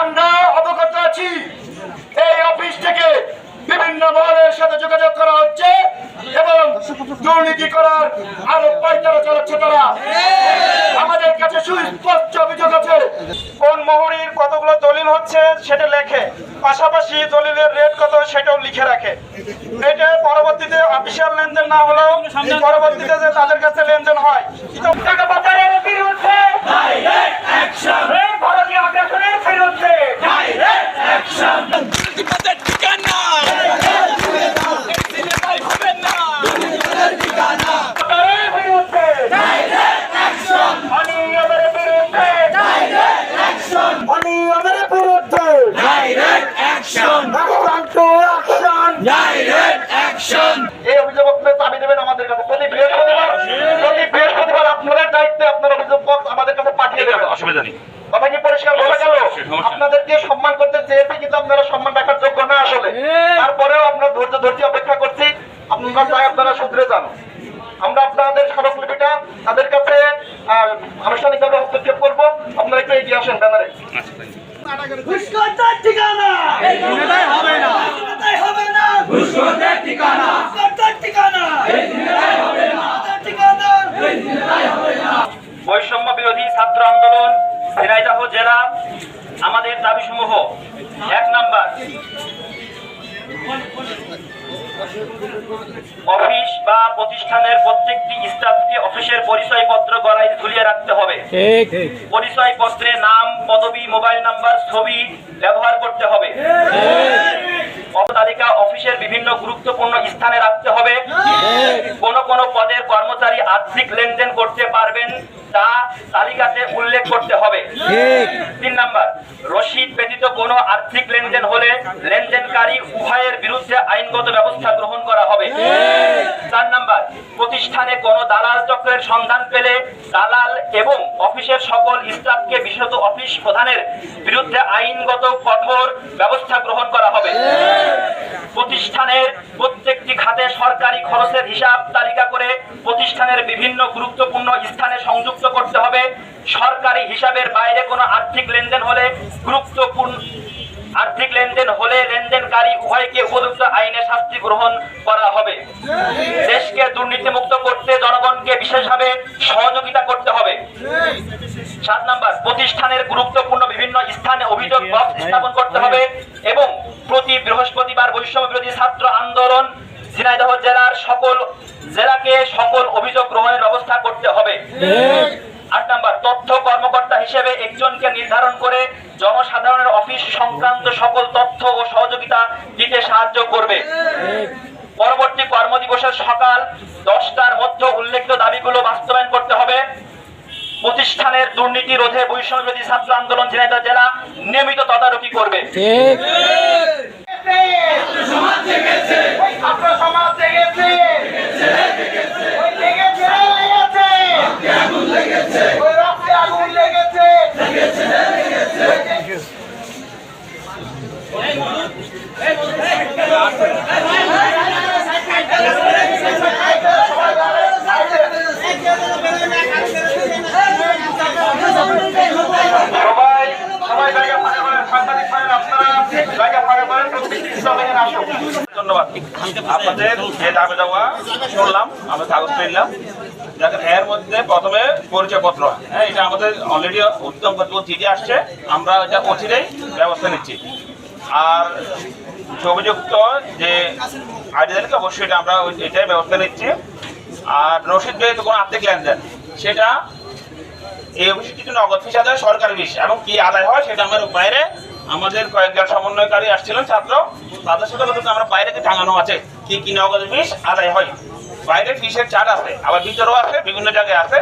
আমরা অবগত আছি এই অফিস থেকে বিভিন্ন মহলের সাথে যোগাযোগ করা হচ্ছে এবং দুর্নীতি করার আরও পাইতারা চালাচ্ছে তারা। আমাদের কাছে সুস্পষ্ট অভিযোগ আছে। কোন মোহরির কতগুলো দলিল হচ্ছে সেটা লেখে। পাশাপাশি দলিলের রেট কত সেটাও লিখে রাখে। এটা পরবর্তীতে অফিসিয়াল লেনদেন না হলেও পরবর্তীতে যে তাদের কাছে লেনদেন হয়। টাকা পাচারের বিরুদ্ধে মুক্তিপদের ঠিকানা সিনেমায় হবে না পাচারের বিরুদ্ধে অনিয়মের বিরুদ্ধে অনিয়মের বিরুদ্ধে direct action Action to action! Direct action এই অভিযোগ দাবি দেবেন আমাদের কাছে প্রতি বৃহস্পতিবার প্রতি বৃহস্পতিবার আপনাদের দায়িত্বে আপনার অভিযোগ box আমাদের কাছে পাঠিয়ে দেবেন অসুবিধা নেই কথা কি পরিষ্কার বোঝা গেল আপনাদেরকে সম্মান করতে চেয়েছি কিন্তু আপনারা সম্মান রাখার না তারপরেও আমরা ধৈর্য ধৈর্য অপেক্ষা করছি। আপনারা চাই আপনারা শুধরে যান। আমরা আপনাদের স্মারকলিপিটা তাদের কাছে আনুষ্ঠানিকভাবে হস্তক্ষেপ করব। আপনারা একটু এগিয়ে আসেন ব্যানারে। ঠিকানা! হবে না হবে না। ঠিকানা! ঠিকানা! হবে অফিস বা প্রতিষ্ঠানের প্রত্যেকটি স্টাফকে অফিসের পরিচয়পত্র গলায় ঝুলিয়ে রাখতে হবে। পরিচয়পত্রে নাম পদবি মোবাইল নাম্বার ছবি ব্যবহার করতে হবে। তালিকা অফিসের বিভিন্ন গুরুত্বপূর্ণ স্থানে রাখতে কোন কোন পদের কর্মচারী আর্থিক লেনদেন করতে পারবেন তা তালিকাতে উল্লেখ করতে হবে। তিন নাম্বার রসিদ ব্যতীত কোনো আর্থিক লেনদেন হলে লেনদেনকারী উভয়ের বিরুদ্ধে আইনগত ব্যবস্থা গ্রহণ করা হবে। চার নাম্বার প্রতিষ্ঠানে কোনো দালাল চক্রের সন্ধান পেলে দালাল এবং অফিসের সকল স্টাফকে বিশেষত অফিস প্রধানের বিরুদ্ধে আইনগত কঠোর ব্যবস্থা গ্রহণ করা হবে। প্রতিষ্ঠানের প্রত্যেকটি খাতে সরকারি খরচের হিসাব তালিকা করে প্রতিষ্ঠানের বিভিন্ন গুরুত্বপূর্ণ স্থানে সংযুক্ত করতে হবে। সরকারি হিসাবের বাইরে কোনো আর্থিক লেনদেন হলে গুরুত্বপূর্ণ আর্থিক লেনদেন হলে লেনদেনকারী উভয়কে উপযুক্ত আইনে শাস্তি গ্রহণ করা হবে। দেশকে দুর্নীতিমুক্ত করতে জনগণকে বিশেষভাবে সহযোগিতা করতে হবে। সাত নাম্বার, প্রতিষ্ঠানের গুরুত্বপূর্ণ বিভিন্ন স্থানে অভিযোগ বক্স স্থাপন করতে হবে এবং প্রতি বৃহস্পতিবার বৈষম্য বিরোধী ছাত্র আন্দোলন ঝিনাইদহ জেলার সকল জেলাকে সকল অভিযোগ গ্রহণের ব্যবস্থা করতে হবে। আট নাম্বার তথ্য কর্মকর্তা হিসেবে একজনকে নির্ধারণ করে জনসাধারণের অফিস সংক্রান্ত সকল তথ্য ও সহযোগিতা দিতে সাহায্য করবে। পরবর্তী কর্মদিবসের সকাল দশটার মধ্যে উল্লেখিত দাবিগুলো বাস্তবায়ন করতে হবে। প্রতিষ্ঠানের দুর্নীতি রোধে বৈষম্য ছাত্র আন্দোলন ঝিনাইদহ জেলা নিয়মিত তদারকি করবে। ছাত্র সমাজ জেগেছে ওই লেগেছে লেগেছে আগুন লেগেছে। লেগেছে। সবাই সবাই জায়গা ফাঁকা করেন সাংবাদিক আপনারা জায়গা ফাঁকা করেন প্রত্যেকটি ইসলামের আসুন। ধন্যবাদ। আপনাদের যে দাবি দেওয়া শুনলাম, আমরা কাগজ পেলাম এর মধ্যে প্রথমে পরিচয়পত্র হ্যাঁ। এটা আমাদের অলরেডি উত্তম কর্তৃপক্ষ চিঠি আসছে। আমরা এটা অচিরেই ব্যবস্থা নিচ্ছি। আর অভিযুক্ত যে আইডি অবশ্যই এটা আমরা এটাই ব্যবস্থা নিচ্ছি। আর রসিদ যেহেতু কোনো আর্থিক লেনদেন? সেটা এই অফিসে কিছু নগদ ফিস আদায় সরকারি ফিস। এবং কি আদায় হয়, সেটা আমার বাইরে আমাদের কয়েকজন সমন্বয়কারী আসছিলেন, ছাত্র। তাদের সাথে কিন্তু আমরা বাইরে টাঙানো আছে, কি কি নগদ ফিস আদায় হয়। বাইরে ফিসের চার্জ আছে, আবার ভিতরেও আছে, বিভিন্ন জায়গায় আছে।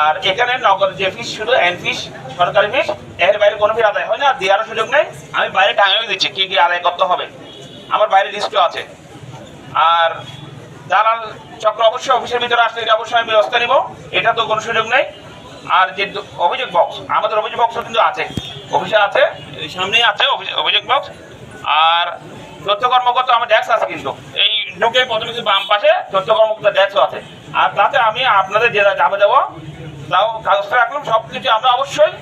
আর এখানে নগদ যে ফিস, শুধু এন ফিস, সরকারি ফিস, এর বাইরে কোনো ফিস আদায় হয় না, আর দেওয়ারও সুযোগ নেই। আমি বাইরে টাঙিয়ে দিচ্ছি, কি কি আদায় করতে হবে। আমার বাইরে লিস্টও আছে। আর দালাল চক্র অবশ্যই অফিসের ভিতরে আসলে এটা অবশ্যই আমি ব্যবস্থা নিব, এটা তো কোনো সুযোগ নেই। আর যে অভিযোগ বক্স আমাদের অভিযোগ বক্সও কিন্তু আছে। অফিসে আছে সামনেই আছে অভিযোগ বক্স আর তথ্য কর্মকর্তা আমার ডেস্ক আছে কিন্তু। এই ঢুকে প্রথমে কিন্তু বাম পাশে তথ্য কর্মকর্তা ডেস্কও আছে। আর তাতে আমি আপনাদের যে যাবে দেবো, তাও কাগজটা রাখলাম সব কিছু আমরা অবশ্যই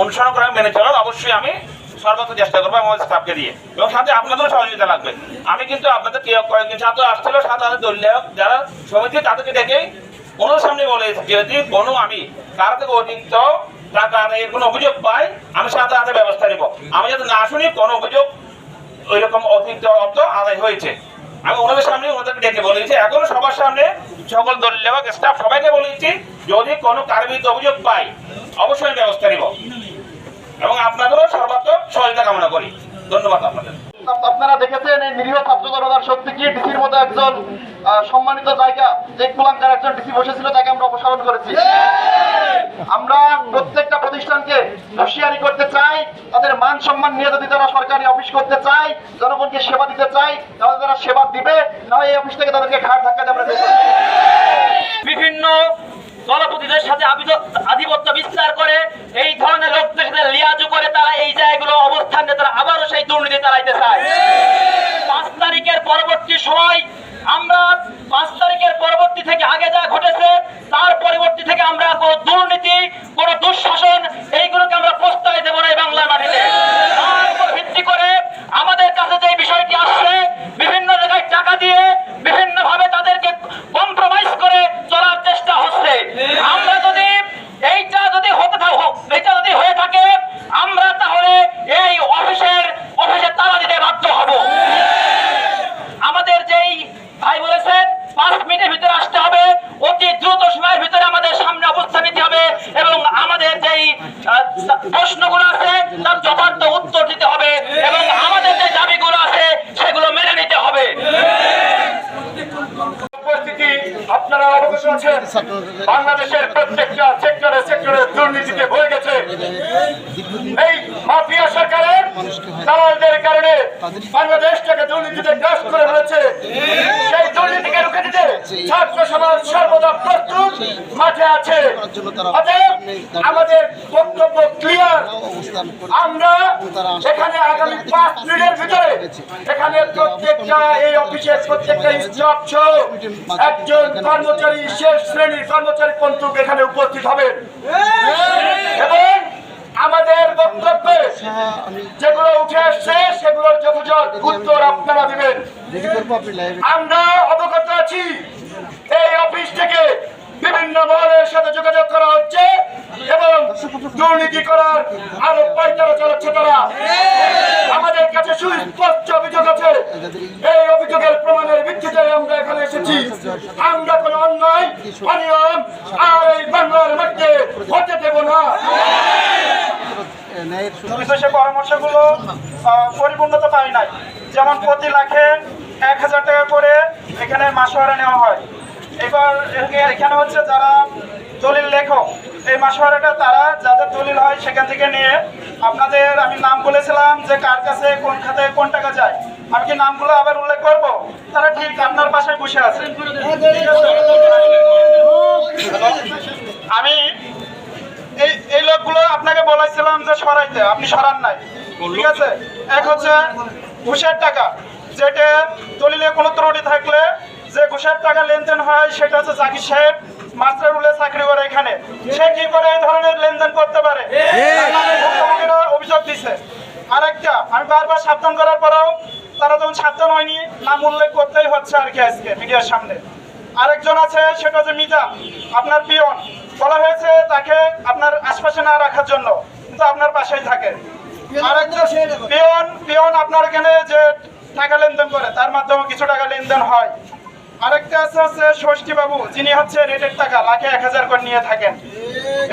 অনুসরণ করে মেনে চলার অবশ্যই আমি সর্বোচ্চ চেষ্টা করব আমাদের স্টাফকে দিয়ে। এবং সাথে আপনাদেরও সহযোগিতা লাগবে। আমি কিন্তু আপনাদের কেউ কয়েকদিন ছাত্র আসছিল সাথে তাদের দলীয় যারা সমিতি, তাদেরকে ডেকে ওনার সামনে বলে যদি কোনো আমি। কারও থেকে অতিরিক্ত? টাকা আদায়ের কোনো অভিযোগ পাই, আমি সাথে সাথে ব্যবস্থা নিব। আমি যাতে না শুনি, কোনো অভিযোগ ওই রকম অতিরিক্ত অর্থ আদায় হয়েছে। আমি ওনাদের সামনে ওনাদেরকে ডেকে বলেছি এখন সবার সামনে সকল দলীয় স্টাফ সবাইকে বলেছি যদি কোনো কার্মিক অভিযোগ পাই, অবশ্যই ব্যবস্থা নিব। এবং আপনাদেরও সর্বাত্মক সহযোগিতা কামনা করি। ধন্যবাদ আপনাদের। আপ- আপনারা দেখেছেন এই নিরীহ ছাত্র জনতার শক্তি কি? ডিসির মতো একজন সম্মানিত জায়গা, যে কুলাঙ্কার একজন ডিসি বসেছিল, তাকে আমরা অপসারণ করেছি। আমরা প্রত্যেকটা প্রতিষ্ঠানকে হুঁশিয়ারি করতে চাই, তাদের মান সম্মান নিয়ে যদি তারা সরকারি অফিস করতে চায়, জনগণকে সেবা দিতে চায়, তাহলে তারা সেবা দিবে না এই অফিস থেকে তাদেরকে ঘাট ধাক্কা দেব। বিভিন্ন দলপতিদের সাথে আধিপত্য বিস্তার করে, এই ধরনের লোকদের সাথে লিয়াজু করে তারা এই জায়গাগুলো অবস্থান নিয়ে তারা আবারও সেই দুর্নীতি চালাইতে চায় পাঁচ তারিখের পরবর্তী সময় আমরা পাঁচ তারিখের পরবর্তী থেকে আগে যা ঘটেছে তার পরবর্তী থেকে আমরা কোনো দুর্নীতি কোনো দুঃশাসন এইগুলোকে আমরা প্রশ্রয় দেবো না এই বাংলার মাটিতে তার উপর ভিত্তি করে আমাদের কাছে যে বিষয়টি আসছে বিভিন্ন জায়গায় টাকা দিয়ে বিভিন্ন ভাবে তাদেরকে কম্প্রোমাইজ করে চলার চেষ্টা হচ্ছে আমরা যদি এইটা যদি হতে থা- হ- এইটা যদি হয়ে থাকে আমরা তাহলে এই অফিসের অফিসে তালা দিতে বাধ্য হব আমাদের যেই ভাই বলেছেন পাঁচ মিনিটের ভিতরে আসতে হবে অতি দ্রুত সময়ের ভিতরে আমাদের সামনে অবস্থান নিতে হবে এবং আমাদের যেই আহ, প্রশ্নগুলো আছে, তার যথার্থ উত্তর দিতে হবে এবং আমাদের যে দাবিগুলো আছে, সেগুলো মেনে নিতে হবে। বাংলাদেশের প্রত্যেকটা সেক্টরে সেক্টরে দুর্নীতিতে ভরে গেছে। এই মাফিয়া সরকারের দালালদের কারণে বাংলাদেশটাকে দুর্নীতিতে গ্রাস করে ফেলেছে সেই দুর্নীতিকে রুখে দিতে ছাত্র সমাজ সর্বদা প্রস্তুত, মাঠে আছে। আমাদের বক্তব্য ক্লিয়ার আমরা এখানে আগামী পাঁচ মিনিটের ভিতরে এখানে প্রত্যেকটা এই অফিসের প্রত্যেকটা স্টাফ সহ একজন কর্মচারী, শেষ শ্রেণির কর্মচারী পন্থক এখানে উপস্থিত হবে। এবং আমাদের বক্তব্যে যেগুলো উঠে আসছে, সেগুলোর যথাযথ উত্তর আপনারা দিবেন। আমরা অবগত আছি এই অফিস থেকে বিভিন্ন মহলের সাথে যোগাযোগ করা হচ্ছে এবং দুর্নীতি করার আরও পাইতারা চালাচ্ছে তারা। আমাদের কাছে সুস্পষ্ট অভিযোগ আছে। এই অভিযোগের প্রমাণের ভিত্তিতে আমরা এখানে এসেছি। আমরা কোনো অন্যায়, অনিয়ম আর এই বাংলার মধ্যে হতে দেব না। বিশেষ পরামর্শগুলো পরিপূর্ণতা পাই নাই। যেমন প্রতি লাখে এক হাজার টাকা করে এখানে মাসোয়ারা নেওয়া হয়। এবার এখানে- হচ্ছে যারা দলিল লেখক এই মাসোয়ারাটা তারা যাদের দলিল হয় সেখান থেকে নিয়ে আপনাদের আমি নাম বলেছিলাম যে কার কাছে কোন খাতে কোন টাকা যায়। আমি কি নামগুলো আবার উল্লেখ করব? তারা ঠিক আপনার পাশে বসে আছে? আমি এই এই লোকগুলো আপনাকে বলেছিলাম যে সরাইতে আপনি সরান নাই। ঠিক আছে? এক হচ্ছে ঘুষের টাকা যেটা দলিলে কোনো ত্রুটি থাকলে যে ঘুষের টাকা লেনদেন হয়, সেটা হচ্ছে জাকির সাহেব চাকরি করে এখানে। সে কি করে এই ধরনের লেনদেন করতে পারে? অভিযোগ আরেকটা, আমি বারবার করার পরেও তারা সাবধান হয়নি, নাম উল্লেখ করতেই হচ্ছে আর কি আজকে সামনে। আরেকজন আছে, সেটা হচ্ছে আপনার পিয়ন। বলা হয়েছে তাকে আপনার আশপাশে না রাখার জন্য, কিন্তু আপনার পাশেই থাকে। আরেকজন পিয়ন পিয়ন আপনার এখানে যে টাকা লেনদেন করে, তার মাধ্যমে কিছু টাকা লেনদেন হয়। আরেকটা আছে হচ্ছে ষষ্ঠী বাবু, যিনি হচ্ছে রেটের টাকা, লাখে এক হাজার করে নিয়ে থাকেন।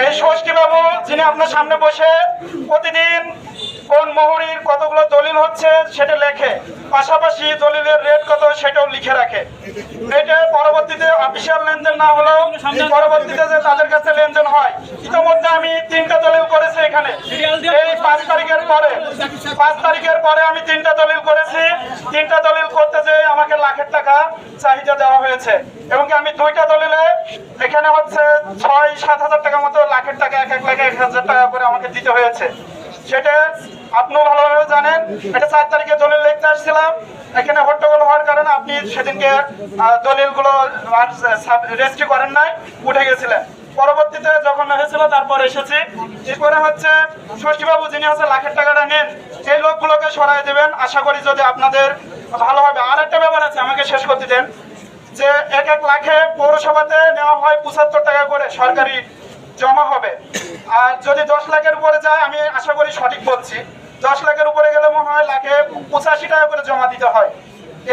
এই ষষ্ঠী বাবু, যিনি আপনার সামনে বসে প্রতিদিন কোন মহুরির কতগুলো দলিল হচ্ছে সেটা লেখে, পাশাপাশি দলিলের রেট কত সেটাও লিখে রাখে। এটা পরবর্তীতে অফিসিয়াল লেনদেন না হলেও পরবর্তীতে যে তাদের কাছে লেনদেন হয়, ইতিমধ্যে আমি তিনটা দলিল করেছি এখানে। এই পাঁচ তারিখের পরে, পাঁচ তারিখের পরে আমি তিনটা দলিল করেছি। তিনটা দলিল করতে যে চাহিদা দেওয়া হয়েছে। এবং আমি দুইটা দলিলে এখানে হচ্ছে ছয়, সাত হাজার টাকা মতো লাখের টাকা, এক এক লাখে এক হাজার টাকা করে আমাকে দিতে হয়েছে। সেটা আপনিও ভালোভাবে জানেন। এটা চার তারিখে দলিল লিখতে আসছিলাম। এখানে হট্টগোল হওয়ার কারণে আপনি সেদিনকে দলিলগুলো রেজিস্ট্রি করেন নাই, উঠে গেছিলেন। পরবর্তীতে যখন হয়েছিল, তারপর এসেছি। এরপরে হচ্ছে, ষষ্ঠীবাবু যিনি হচ্ছে লাখের টাকাটা নেন এই লোকগুলোকে সরাই দেবেন। আশা করি যদি আপনাদের ভালো হবে। আর একটা ব্যাপার আছে, আমাকে শেষ করতে দেন। যে এক এক লাখে পৌরসভাতে নেওয়া হয় পঁচাত্তর টাকা করে সরকারি জমা হবে। আর যদি দশ লাখের উপরে যায়, আমি আশা করি সঠিক বলছি। দশ লাখের উপরে গেলে মনে হয় লাখে পঁচাশি টাকা করে জমা দিতে হয়।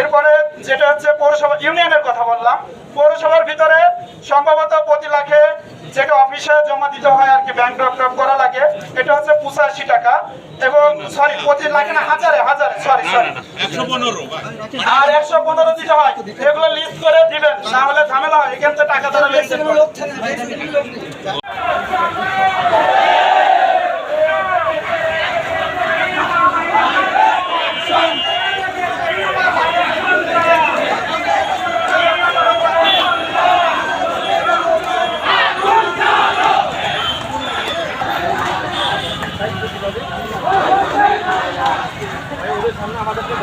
এরপরে যেটা হচ্ছে পৌরসভা ইউনিয়নের কথা বললাম। পৌরসভার ভিতরে সম্ভবত প্রতি লাখে যেটা অফিসে জমা দিতে হয় আর কি ব্যাংক ড্রপ করা লাগে এটা হচ্ছে পঁচাশি টাকা এবং সরি প্রতি লাখে না হাজারে হাজারে সরি সরি আর একশো পনেরো দিতে হয় এগুলো লিস্ট করে দিবেন না হলে ঝামেলা হয় এখান থেকে টাকা তারা লেনদেন করে। আমাদেরকে